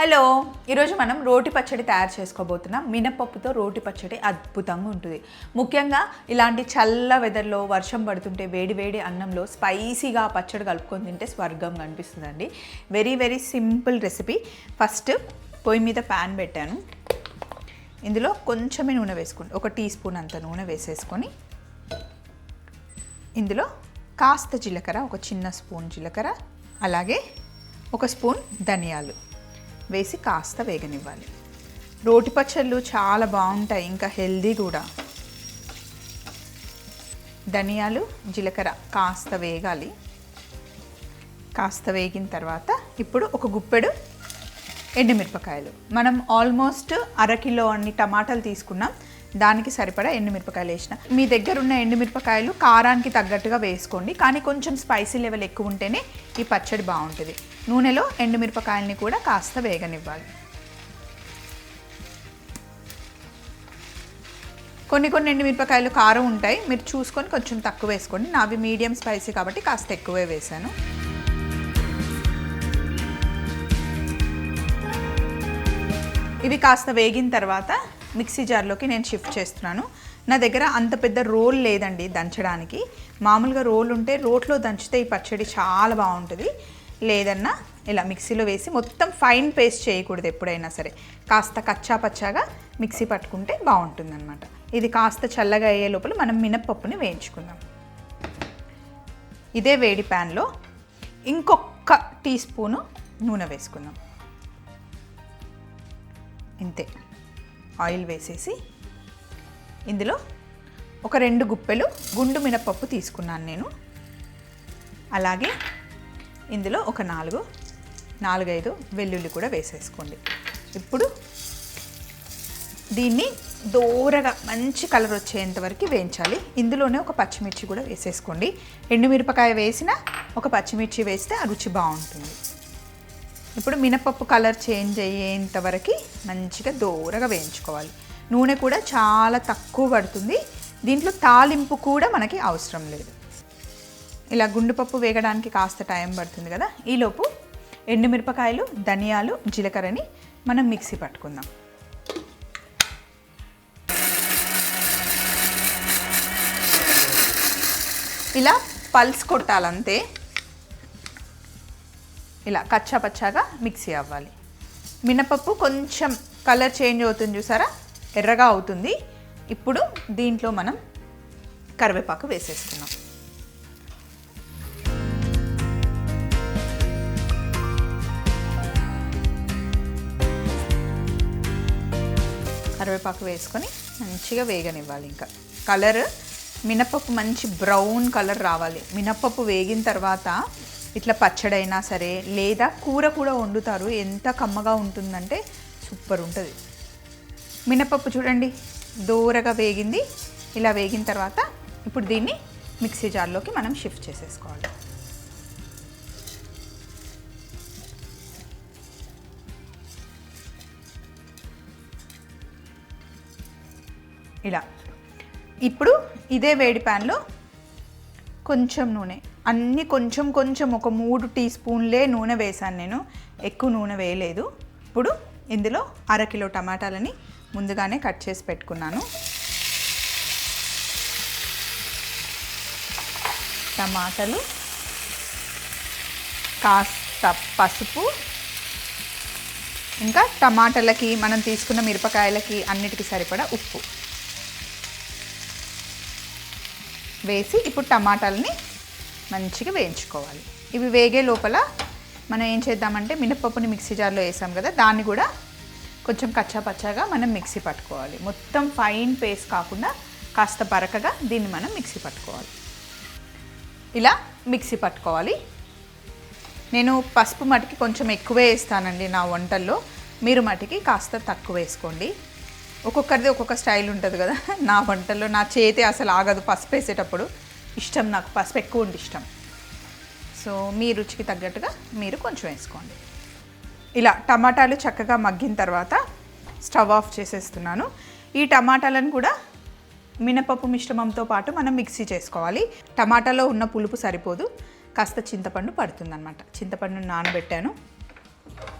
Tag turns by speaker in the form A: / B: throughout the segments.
A: Hello ఈరోజు మనం రోటి పచ్చడి తయారు చేసుకోబోతున్నాం. మినపప్పుతో రోటి పచ్చడి అద్భుతంగా ఉంటుంది. ముఖ్యంగా ఇలాంటి చల్ల వెదర్లో వర్షం పడుతుంటే వేడి వేడి అన్నంలో స్పైసీగా పచ్చడి కలుపుకొని తింటే స్వర్గం కనిపిస్తుందండి. Very very simple recipe. First పొయ్యి మీద ప్యాన్ పెట్టాను. ఇందులో కొంచెమే నూనె వేసుకోండి ఒక టీ స్పూన్ అంత నూనె వేసేసుకొని ఇందులో కాస్త జీలకర్ర ఒక చిన్న స్పూన్ జీలకర్ర అలాగే ఒక స్పూన్ ధనియాలు. వేసి కాస్త వేగనివ్వాలి. రోటి పచ్చళ్ళు చాలా బాగుంటాయి ఇంకా హెల్దీ కూడా. ధనియాలు జీలకర్ర కాస్త వేగాలి. కాస్త వేగిన తర్వాత ఇప్పుడు ఒక గుప్పెడు ఎండుమిరపకాయలు. మనం ఆల్మోస్ట్ అరకిలో అన్ని టమాటాలు తీసుకున్నాం. దానికి సరిపడా ఎండుమిరపకాయలు వేసిన. మీ దగ్గర ఉన్న ఎండుమిరపకాయలు కారానికి తగ్గట్టుగా వేసుకోండి. కానీ కొంచెం స్పైసీ లెవెల్ ఎక్కువ ఉంటేనే ఈ పచ్చడి బాగుంటుంది. నూనెలో ఎండుమిరపకాయలని కూడా కాస్త వేగనివ్వాలి. కొన్ని కొన్ని ఎండుమిరపకాయలు కారం ఉంటాయి. మీరు చూసుకొని కొంచెం తక్కువ వేసుకోండి. నావి మీడియం స్పైసీ కాబట్టి కాస్త ఎక్కువే వేసాను ఇవి కాస్త వేగిన తర్వాత మిక్సీ జార్లోకి నేను షిఫ్ట్ చేస్తున్నాను. నా దగ్గర అంత పెద్ద రోల్ లేదండి దంచడానికి. మామూలుగా రోల్ ఉంటే రోట్లో దంచితే ఈ పచ్చడి చాలా బాగుంటుంది. లేదన్నా ఇలా మిక్సీలో వేసి మొత్తం ఫైన్ పేస్ట్ చేయకూడదు ఎప్పుడైనా సరే. కాస్త కచ్చా పచ్చాగా మిక్సీ పట్టుకుంటే బాగుంటుంది ఇది కాస్త చల్లగా అయ్యే లోపల మనం మినప్పప్పుని వేయించుకుందాం. ఇదే వేడి ప్యాన్లో ఇంకొక టీ స్పూను నూనె వేసుకుందాం. ఇంతే. ఆయిల్ వేసేసి ఇందులో ఒక రెండు గుప్పెలు గుండు మినపప్పు తీసుకున్నాను నేను. అలాగే ఇందులో ఒక నాలుగు నాలుగైదు వెల్లుల్లి కూడా వేసేసుకోండి. ఇప్పుడు దీన్ని దూరగా మంచి కలర్ వచ్చేంత వరకు వేయించాలి. ఇందులోనే ఒక పచ్చిమిర్చి కూడా వేసేసుకోండి. ఎండుమిరపకాయ వేసిన ఒక పచ్చిమిర్చి వేస్తే ఆ రుచి బాగుంటుంది. ఇప్పుడు మినపప్పు కలర్ చేంజ్ అయ్యేంత వరకు మంచిగా దూరగా వేయించుకోవాలి. నూనె కూడా చాలా తక్కువ పడుతుంది. దీంట్లో తాలింపు కూడా మనకి అవసరం లేదు. ఇలా గుండుపప్పు వేగడానికి కాస్త టైం పడుతుంది కదా. ఈలోపు ఎండుమిరపకాయలు ధనియాలు జీలకర్రని మనం మిక్సీ పట్టుకుందాం. ఇలా పల్స్ కొట్టాలంతే ఇలా కచ్చా పచ్చాగా మిక్సీ అవ్వాలి. మినపప్పు కొంచెం కలర్ చేంజ్ అవుతుంది చూసారా? ఎర్రగా అవుతుంది. ఇప్పుడు దీంట్లో మనం కరివేపాకు వేసేసుకున్నాం కరివేపాకు వేసుకొని మంచిగా వేగనివ్వాలి ఇంకా. కలర్ మినపప్పు మంచి బ్రౌన్ కలర్ రావాలి. మినపప్పు వేగిన తర్వాత ఇట్లా పచ్చడైనా సరే లేదా కూర కూడా వండుతారు. ఎంత కమ్మగా ఉంటుందంటే సూపర్ ఉంటుంది. మినపప్పు చూడండి దూరగా వేగింది. ఇలా వేగిన తర్వాత ఇప్పుడు దీన్ని మిక్సీ జార్లోకి మనం షిఫ్ట్ చేసేసుకోవాలి. ఇలా. ఇప్పుడు ఇదే వేడి ప్యాన్లో కొంచెం నూనె. అన్నీ కొంచెం కొంచెం ఒక మూడు టీ స్పూన్లే నూనె వేశాను నేను. ఎక్కువ నూనె వేయలేదు. ఇప్పుడు ఇందులో అరకిలో టమాటాలని ముందుగానే కట్ చేసి పెట్టుకున్నాను. టమాటాలు కాస్త పసుపు ఇంకా టమాటాలకి మనం తీసుకున్న మిరపకాయలకి అన్నిటికీ సరిపడా ఉప్పు. వేసి ఇప్పుడు టమాటాలని మంచిగా వేయించుకోవాలి. ఇవి వేగే లోపల మనం ఏం చేద్దామంటే మినప్పప్పుని మిక్సీ జార్లో వేసాం కదా దాన్ని కూడా కొంచెం కచ్చా పచ్చాగా మనం మిక్సీ పట్టుకోవాలి. మొత్తం ఫైన్ పేస్ట్ కాకుండా కాస్త బరకగా దీన్ని మనం మిక్సీ పట్టుకోవాలి. ఇలా మిక్సీ పట్టుకోవాలి. నేను పసుపు మటికి కొంచెం ఎక్కువే వేస్తానండి నా వంటల్లో. మీరు మటికి కాస్త తక్కువ వేసుకోండి. ఒక్కొక్కరిది ఒక్కొక్క స్టైల్ ఉంటుంది కదా నా వంటల్లో నా చేతి అసలు ఆగదు పసుపు వేసేటప్పుడు. ఇష్టం నాకు పసుపు ఎక్కువ ఉండి ఇష్టం. సో మీ రుచికి తగ్గట్టుగా మీరు కొంచెం వేసుకోండి. ఇలా టమాటాలు చక్కగా మగ్గిన తర్వాత స్టవ్ ఆఫ్ చేసేస్తున్నాను. ఈ టమాటాలను కూడా మినపప్పు మిశ్రమంతో పాటు మనం మిక్సీ చేసుకోవాలి. టమాటాలో ఉన్న పులుపు సరిపోదు. కాస్త చింతపండు పడుతుందన్నమాట. చింతపండు నానబెట్టాను.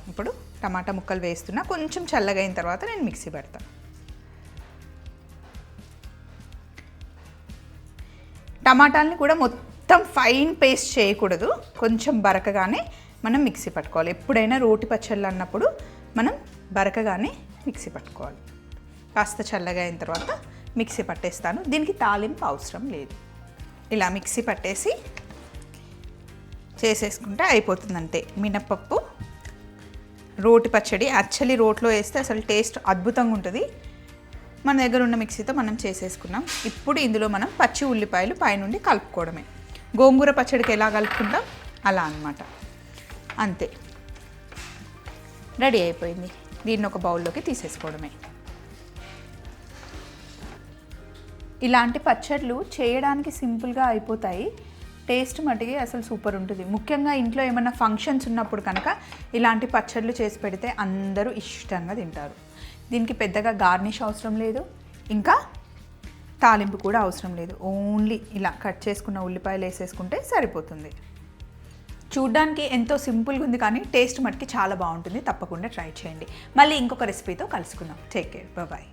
A: ఇప్పుడు టమాటా ముక్కలు వేస్తున్నా. కొంచెం చల్లగా అయిన తర్వాత నేను మిక్సీ పెడతాను. టమాటాలని కూడా మొత్తం ఫైన్ పేస్ట్ చేయకూడదు. కొంచెం బరకగానే మనం మిక్సీ పట్టుకోవాలి. ఎప్పుడైనా రోటి పచ్చళ్ళు అన్నప్పుడు మనం బరకగానే మిక్సీ పట్టుకోవాలి. కాస్త చల్లగా అయిన తర్వాత మిక్సీ పట్టేస్తాను. దీనికి తాలింపు అవసరం లేదు. ఇలా మిక్సీ పట్టేసి చేసేసుకుంటే అయిపోతుంది అంతే మినప్పప్పు రోటి పచ్చడి యాక్చువల్లీ రోట్లో వేస్తే అసలు టేస్ట్ అద్భుతంగా ఉంటుంది. మన దగ్గర ఉన్న మిక్సీతో మనం చేసేసుకున్నాం. ఇప్పుడు ఇందులో మనం పచ్చి ఉల్లిపాయలు పైనుండి కలుపుకోవడమే. గోంగూర పచ్చడికి ఎలా కలుపుకుంటాం? అలా అన్నమాట. అంతే. రెడీ అయిపోయింది. దీన్ని ఒక బౌల్లోకి తీసేసుకోవడమే. ఇలాంటి పచ్చళ్ళు చేయడానికి సింపుల్గా అయిపోతాయి. టేస్ట్ మటుకి అసలు సూపర్ ఉంటుంది. ముఖ్యంగా ఇంట్లో ఏమైనా ఫంక్షన్స్ ఉన్నప్పుడు కనుక ఇలాంటి పచ్చళ్ళు చేసి పెడితే అందరూ ఇష్టంగా తింటారు. దీనికి పెద్దగా గార్నిష్ అవసరం లేదు. ఇంకా తాలింపు కూడా అవసరం లేదు. ఓన్లీ ఇలా కట్ చేసుకున్న ఉల్లిపాయలు వేసేసుకుంటే సరిపోతుంది. చూడ్డానికి ఎంతో సింపుల్గా ఉంది కానీ టేస్ట్ మటుకి చాలా బాగుంటుంది. తప్పకుండా ట్రై చేయండి. మళ్ళీ ఇంకొక రెసిపీతో కలుసుకుందాం. Take care bye